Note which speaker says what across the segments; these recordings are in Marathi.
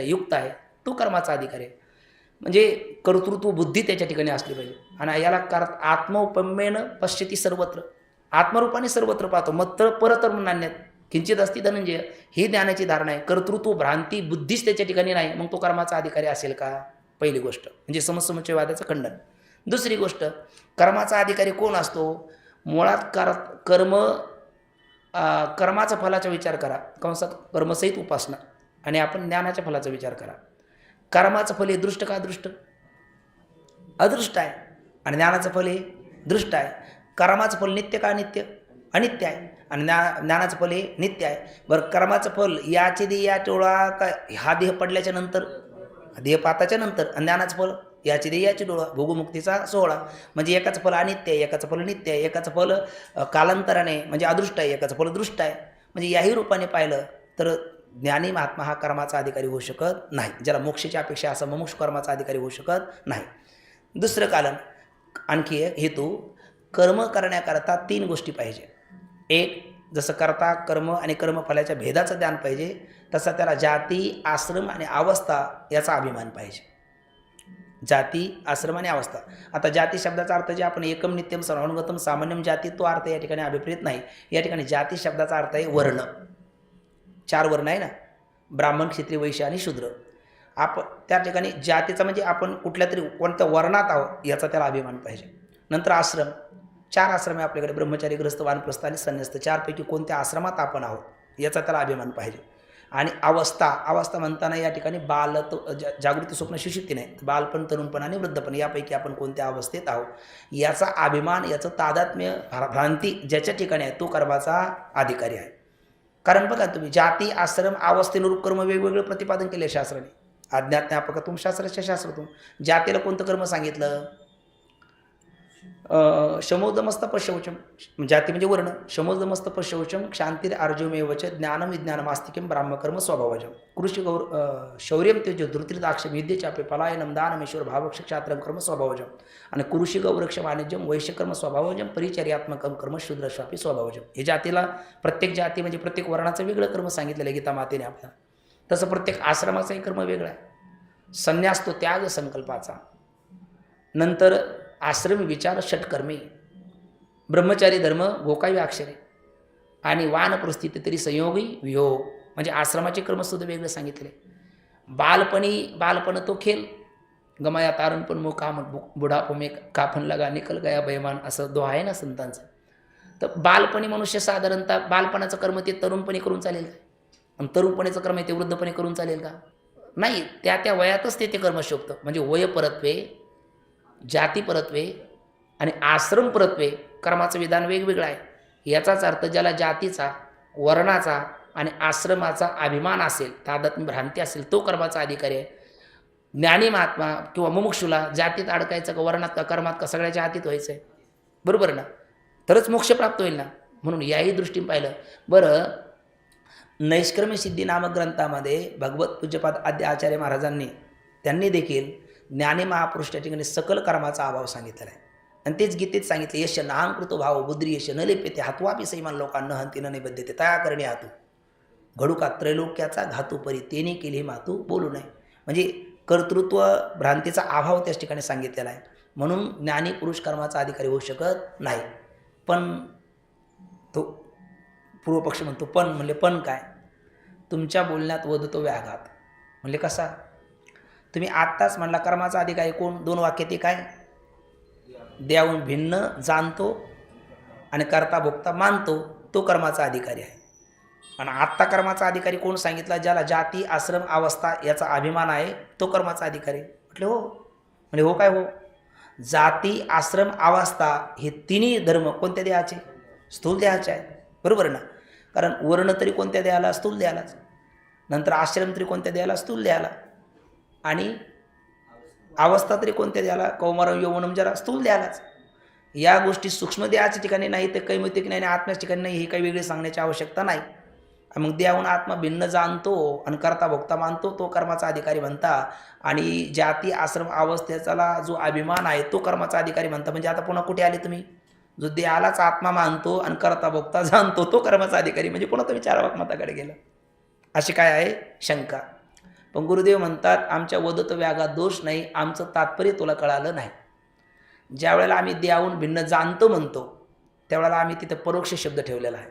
Speaker 1: विशिष्ट आहे युक्त आहे तो कर्माचा अधिकारी आहे. म्हणजे कर्तृत्व बुद्धी त्याच्या ठिकाणी असली पाहिजे. आणि याला कार आत्मोपम्येनं पश्यती सर्वत्र. आत्मरूपाने सर्वत्र पाहतो. मत्र परतर नाण्यात किंचित असती धनंजय. ही ज्ञानाची धारणा आहे. कर्तृत्व भ्रांती बुद्धीच त्याच्या ठिकाणी नाही. मग तो कर्माचा अधिकारी असेल का? पहिली गोष्ट. म्हणजे समसमुच्चयवादाचं खंडन. दुसरी गोष्ट कर्माचा अधिकारी कोण असतो? मुळात कर कर्म कर्माचा फलाचा विचार करा. कंसात कर्मसहित उपासना. आणि आपण ज्ञानाच्या फलाचा विचार करा. कर्माचं फल हे दृष्ट का दृष्ट? अदृष्ट आहे आणि ज्ञानाचं फल हे दृष्ट आहे. कर्माचं फल नित्य का नित्य? अनित्य आहे. आणि ज्ञा ज्ञानाचं फल हे नित्य आहे. बरं कर्माचं फल याचे दे या टोळा का हा देह पडल्याच्या नंतर? देह पाताच्या नंतर. आणि ज्ञानाचं फल याचे दे याची डोळा भोगमुक्तीचा सोहळा. म्हणजे एकाचं फल अनित्य आहे एकाचं फल नित्य आहे. एकाचं फल कालांतराने म्हणजे अदृष्ट आहे एकाचं फल दृष्ट आहे. म्हणजे याही रूपाने पाहिलं तर ज्ञानी महात्मा हा कर्माचा अधिकारी होऊ शकत नाही. ज्याला मोक्षाची अपेक्षा असा मोक्ष कर्माचा अधिकारी होऊ शकत नाही. दुसरं कारण आणखी एक हेतू कर्म करण्याकरता तीन गोष्टी पाहिजे. एक जसं कर्ता कर्म आणि कर्मफलाच्या भेदाचं ज्ञान पाहिजे तसा त्याला जाती आश्रम आणि अवस्था याचा अभिमान पाहिजे. जाती आश्रम आणि अवस्था. आता जाती शब्दाचा अर्थ जे आपण एकम नित्यम सर्वानुगतम सामान्यम जाती तो अर्थ या ठिकाणी अभिप्रेत नाही. या ठिकाणी जाती शब्दाचा अर्थ आहे वर्ण. चार वर्ण आहे ना? ब्राह्मण क्षेत्रीय वैश्य आणि शूद्र. आपण त्या ठिकाणी जातीचा म्हणजे आपण कुठल्या तरी कोणत्या वर्णात आहोत याचा त्याला अभिमान पाहिजे. नंतर आश्रम. चार आश्रम आहे आपल्याकडे. ब्रह्मचारी ग्रस्त वानप्रस्थ आणि संन्यस्त. चारपैकी कोणत्या आश्रमात आपण आहोत याचा त्याला अभिमान पाहिजे. आणि अवस्था. अवस्था म्हणताना या ठिकाणी बाल जा जागृती स्वप्न शिशुक्ती नाही. बालपण तरुणपण आणि वृद्धपण यापैकी आपण कोणत्या अवस्थेत आहोत याचा अभिमान याचं तादात्म्य भ्रांती ज्याच्या ठिकाणी आहे तो कर्माचा अधिकारी आहे. कारण बघा तुम्ही जाती आश्रम अवस्थेनुरूप कर्म वेगवेगळं प्रतिपादन केले शास्त्राने अज्ञात ज्ञापकातून शास्त्राच्या शास्त्रातून जातीला कोणतं कर्म सांगितलं? शमोदमस्त पशौचम म्हणजे जाती म्हणजे वर्ण शमोदमस्त पशौचम क्षांतीर अर्जुमेवच ज्ञानम विज्ञानम आस्तिकम ब्राह्मकर्म स्वभावजम कृषी गौर शौर्यम तेज धृतिदाक्षम विद्येचापे पलायनम दानमेश्वर भावक्ष क्षात्रम कर्म स्वभावजम आणि कृषी गौरक्ष वाणिज्यम वैश्यकर्म स्वभावजम परिचर्यात्मकम कर्म शूद्रश्वापी स्वभावजम हे जातीला प्रत्येक जाती म्हणजे प्रत्येक वर्णाचं वेगळं कर्म सांगितलेलं आहे गीता मातेने आपल्याला. तसं प्रत्येक आश्रमाचाही कर्म वेगळा आहे. संन्यास तो त्याग संकल्पाचा. नंतर आश्रम विचार षटकर्मे ब्रह्मचारी धर्म गोकावी अक्षरे आणि वानप्रस्थिती तरी संयोगी वियोग. म्हणजे आश्रमाचे कर्मसुद्धा वेगळे सांगितले. बालपणी बालपण तो खेळ गमाया तारण पण मग का बुढापो मे काफन लगा निकल गया बैमान असं दो आहे ना संतांचं. तर बालपणी मनुष्य साधारणतः बालपणाचं कर्म ते तरुणपणी करून चालेल का? आणि तरुणपणीचं कर्म ते वृद्धपणे करून चालेल का? नाही त्या त्या वयातच ते ते कर्म शोभतं. म्हणजे वयपरत्वे जातीपरत्वे जाती परत्वे आणि आश्रम परत्वे कर्माचं विधान वेगवेगळं आहे. याचाच अर्थ ज्याला जातीचा वर्णाचा आणि आश्रमाचा अभिमान असेल तादत्म्य भ्रांती असेल तो कर्माचा अधिकारी आहे. ज्ञानी महात्मा किंवा मुमुक्षुला जातीत अडकायचं का वर्णात का कर्मात का सगळ्याच्या हातीत व्हायचं आहे बरोबर ना? तरच मोक्ष प्राप्त होईल ना? म्हणून याही दृष्टीने पाहिलं. बरं नैष्कर्म्य सिद्धी नामक ग्रंथामध्ये भगवत पूज्यपाद आद्य आचार्य महाराजांनी त्यांनी देखील ज्ञानी महापुरुषाच्या ठिकाणी सकल कर्माचा अभाव सांगितलेला आहे. आणि तेच गीतेत सांगितले यश नाहंकृतो भाव बुद्री यश न लेपेते हातवापी सैमान लोकांना हंती न निबद्धते तया करणे हातू. घडू का त्रैलोक्याचा घातू परी तेने केली मातू बोलू नये. म्हणजे कर्तृत्व भ्रांतीचा अभाव त्याच ठिकाणी सांगितलेला आहे. म्हणून ज्ञानी पुरुष कर्माचा अधिकारी होऊ शकत नाही. पण तो पूर्वपक्ष म्हणतो पण म्हणले पण काय? तुमच्या बोलण्यात वधतो व्याघात. म्हणले कसा? तुम्ही आत्ताच म्हणला कर्माचा अधिकारी कोण? दोन वाक्य ते काय? देऊन भिन्न जाणतो आणि करता भोगता मानतो तो कर्माचा अधिकारी आहे. आणि आत्ता कर्माचा अधिकारी कोण सांगितला ज्याला जाती आश्रम अवस्था याचा अभिमान आहे तो कर्माचा अधिकारी. म्हटले हो. म्हणजे हो काय हो? जाती आश्रम अवस्था हे तिन्ही धर्म कोणत्या देहाचे? स्थूल देहाचे आहेत. बरोबर ना? कारण वर्ण तरी कोणत्या देहाला? स्थूल देहालाच. नंतर आश्रम तरी कोणत्या देहाला? स्थूल देहाला. आणि अवस्था तरी कोणत्या द्याला कौमारम यौवनम जरा स्थूल द्यालाच या गोष्टी सूक्ष्म देहाच्या ठिकाणी नाही तर कैमितिक नाही आणि आत्म्याच्या ठिकाणी नाही हे काही वेगळे सांगण्याची आवश्यकता नाही. मग देहाहून आत्मा भिन्न जाणतो आणि करता भोगता मानतो तो कर्माचा अधिकारी म्हणता आणि जाती आश्रम अवस्थेचाला जो अभिमान आहे तो कर्माचा अधिकारी म्हणता म्हणजे आता पुन्हा कुठे आले तुम्ही? जो देहालाच आत्मा मानतो आणि करता भोगता जाणतो तो कर्माचा अधिकारी. म्हणजे पुन्हा तुम्ही चार वाकमताकडे गेला? अशी काय आहे? शंका. पण गुरुदेव म्हणतात आमच्या वदत व्यागात दोष नाही आमचं तात्पर्य तुला कळालं नाही. ज्या वेळेला आम्ही देहाहून भिन्न जाणतो म्हणतो त्यावेळेला आम्ही तिथे परोक्ष शब्द ठेवलेला आहे.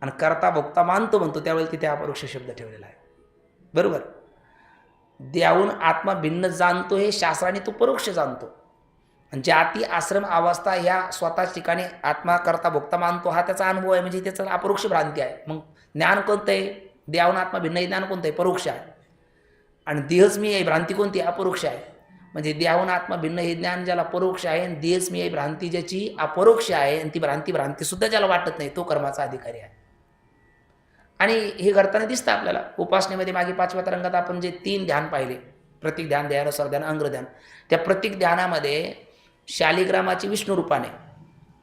Speaker 1: आणि करता भोगता मानतो म्हणतो त्यावेळेला तिथे अपरोक्ष शब्द ठेवलेला आहे. बरोबर? देवाहून आत्मा भिन्न जाणतो हे शास्त्राने तो परोक्ष जाणतो. आणि जाती आश्रम अवस्था ह्या स्वतःच ठिकाणी आत्मा करता भोगता मानतो हा त्याचा अनुभव आहे. म्हणजे त्याचा अपरोक्ष भ्रांती आहे. मग ज्ञान कोणतं आहे? देवाहून आत्मा भिन्न ज्ञान कोणतं आहे? परोक्ष आहे. आणि देहच मी आहे भ्रांती कोणती? अपरोक्ष आहे. म्हणजे देहाहून आत्मा भिन्न हे ज्ञान ज्याला परोक्ष आहे आणि देहच मी आहे भ्रांती ज्याची अपरोक्ष आहे आणि ती भ्रांती भ्रांती सुद्धा ज्याला वाटत नाही तो कर्माचा अधिकारी आहे. आणि हे करताना दिसतं आपल्याला. उपासनेमध्ये मागे पाचव्या तरंगात आपण जे तीन ध्यान पाहिले प्रत्येक ध्यान ध्यानुसार ध्यान अंग्रध्यान त्या प्रत्येक ध्यानामध्ये शालिग्रामाची विष्णू रूपाने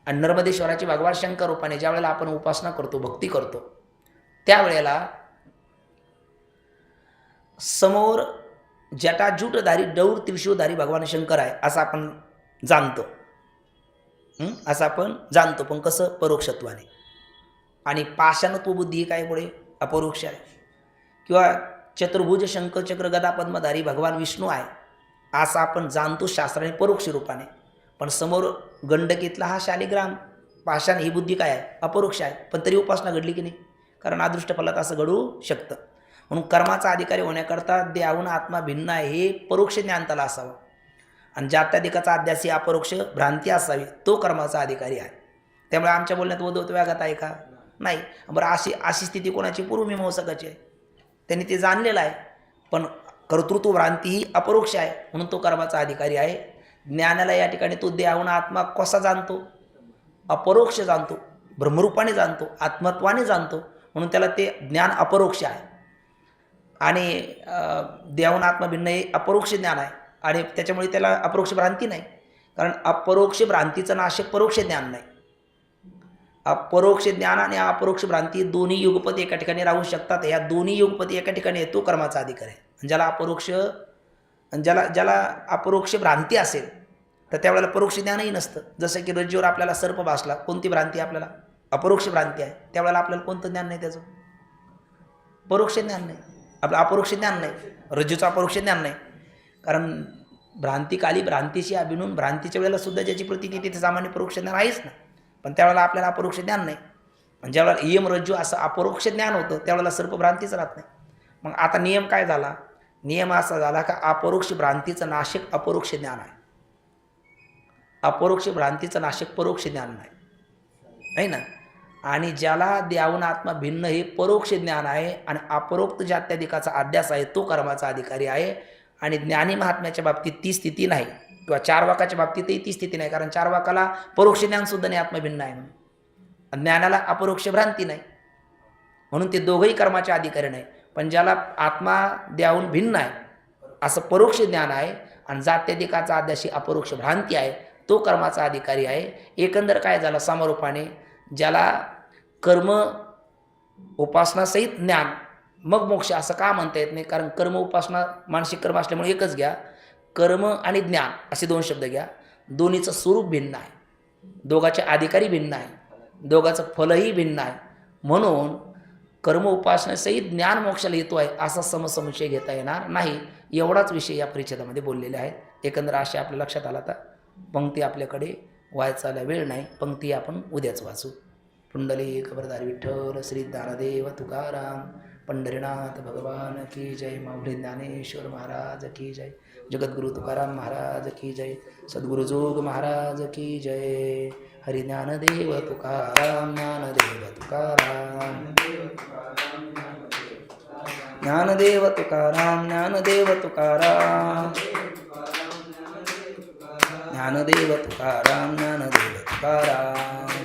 Speaker 1: आणि नर्मदेश्वराची भगवान शंकर रूपाने ज्या वेळेला आपण उपासना करतो भक्ती करतो त्यावेळेला समोर जटाजूटधारी डौर त्रिशूधारी भगवान शंकर आहे असं आपण जाणतो. असं आपण जाणतो. पण कसं? परोक्षत्वाने. आणि पाषाणत्व बुद्धी ही काय पुढे? अपरोक्ष आहे. किंवा चतुर्भुज शंकर गदा पद्मधारी भगवान विष्णू आहे असं आपण जाणतो शास्त्राने परोक्ष रूपाने. पण समोर गंडकीतला हा शालिग्राम पाषाण ही बुद्धी काय आहे? अपरोक्ष आहे. पण तरी उपासना घडली की नाही? कारण अदृष्टफलात असं घडू शकतं. म्हणून कर्माचा अधिकारी होण्याकरता देहाहून आत्मा भिन्न आहे हे परोक्ष ज्ञान त्याला असावं. आणि जात्याधिकाचा अध्यास ही अपरोक्ष भ्रांती असावी तो कर्माचा अधिकारी आहे. त्यामुळे आमच्या बोलण्यात वधवत व्याघात आहे का? नाही. बरं अशी अशी स्थिती कोणाची? पूर्वमीमांसकाची आहे. त्यांनी ते जाणलेलं आहे. पण कर्तृत्व भ्रांती ही अपरोक्ष आहे म्हणून तो कर्माचा अधिकारी आहे. ज्ञानाला या ठिकाणी तो देहाहून आत्मा कसा जाणतो? अपरोक्ष जाणतो. ब्रह्मरूपाने जाणतो. आत्मत्वाने जाणतो. म्हणून त्याला ते ज्ञान अपरोक्ष आहे. आणि देवाहून आत्मभिन्न हे अपरोक्ष ज्ञान आहे. आणि त्याच्यामुळे त्याला अपरोक्ष भ्रांती नाही. कारण अपरोक्ष भ्रांतीचं नाशक परोक्ष ज्ञान नाही. अपरोक्ष ज्ञान आणि अपरोक्ष भ्रांती दोन्ही युगपती एका ठिकाणी राहू शकतात. या दोन्ही युगपती एका ठिकाणी येतो तो कर्माचा अधिकार. आहे आणि ज्याला अपरोक्ष आणि ज्याला ज्याला अपरोक्ष भ्रांती असेल तर त्यावेळेला परोक्ष ज्ञानही नसतं. जसं की रज्जूवर आपल्याला सर्प भासला कोणती भ्रांती आपल्याला? अपरोक्ष भ्रांती आहे. त्यावेळेला आपल्याला कोणतं ज्ञान नाही त्याचं? परोक्ष ज्ञान नाही. आपलं अपरोक्ष ज्ञान नाही. रज्जूचं अपरोक्ष ज्ञान नाही. कारण भ्रांतिकाली भ्रांतीशी अभिनून भ्रांतीच्या वेळेला सुद्धा ज्याची प्रतिती तिथे सामान्य परोक्ष ज्ञान आहेच ना. पण त्यावेळेला आपल्याला अपरोक्ष ज्ञान नाही. म्हणजे ज्यावेळेला इयम रज्जू असं अपरोक्ष ज्ञान होतं त्यावेळेला सर्पभ्रांतीच राहत नाही. मग आता नियम काय झाला? नियम असा झाला का अपरोक्ष भ्रांतीचं नाशिक अपरोक्ष ज्ञान आहे. अपरोक्ष भ्रांतीचं नाशिक परोक्ष ज्ञान नाही. आहे ना? आणि ज्याला द्यावून आत्मा भिन्न हे परोक्ष ज्ञान आहे आणि अपरोक्त जात्याधिकाचा अध्यास आहे तो कर्माचा अधिकारी आहे. आणि ज्ञानी महात्म्याच्या बाबतीत ती स्थिती नाही. किंवा चार वाकाच्या बाबतीतही ती स्थिती नाही. कारण चार वाकाला परोक्ष ज्ञानसुद्धा नाही आत्मभिन्न आहे म्हणून. ज्ञानाला अपरोक्ष भ्रांती नाही. म्हणून ते दोघंही कर्माचे अधिकारी नाही. पण ज्याला आत्मा द्यावून भिन्न आहे असं परोक्ष ज्ञान आहे आणि जात्याधिकाचा अध्याशी अपरोक्ष भ्रांती आहे तो कर्माचा अधिकारी आहे. एकंदर काय झालं समारोपाने? ज्याला कर्म उपासनासहित ज्ञान मग मोक्ष असं का म्हणता येत नाही? कारण कर्म उपासना मानसिक कर्म असल्यामुळे एकच घ्या. कर्म आणि ज्ञान असे दोन शब्द घ्या. दोन्हीचं स्वरूप भिन्न आहे. दोघाचे अधिकारी भिन्न आहे. दोघाचं फलही भिन्न आहे. म्हणून कर्म उपासनेसहित ज्ञान मोक्षाला येतो आहे असा समसमुचय घेता येणार नाही. एवढाच विषय या परिच्छेदामध्ये बोललेले आहेत. एकंदर असे आपल्या लक्षात आला तर. पंक्ती आपल्याकडे वाचायला वेळ नाही पंक्ती आपण उद्याच वाचू. पुंडली खबरदार विठ्ठल श्री दानदेव तुकाराम पंढरीनाथ भगवान की जय माऊली ज्ञानेश्वर महाराज की जय जगद्गुरु तुकाराम महाराज की जय सद्गुरु जोग महाराज की जय हरि ज्ञानदेव तुकाराम ज्ञानदेव तुकाराम. ज्ञानदेव तुकाराम ज्ञानदेव तुकाराम. ज्ञानदेव तुकाराम ज्ञानदेव तुकाराम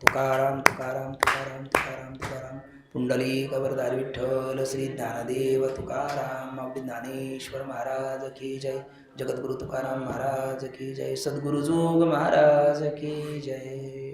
Speaker 1: तुकाराम तुकाराम तुकाराम तुकाराम। तुकाराम पुंडली कबरदार विठ्ठल श्री ज्ञानदेव तुकाराम आपली ज्ञानेश्वर महाराज की जय। जगद्गुरु तुकाराम महाराज की जय। सद्गुरु जोग महाराज की जय।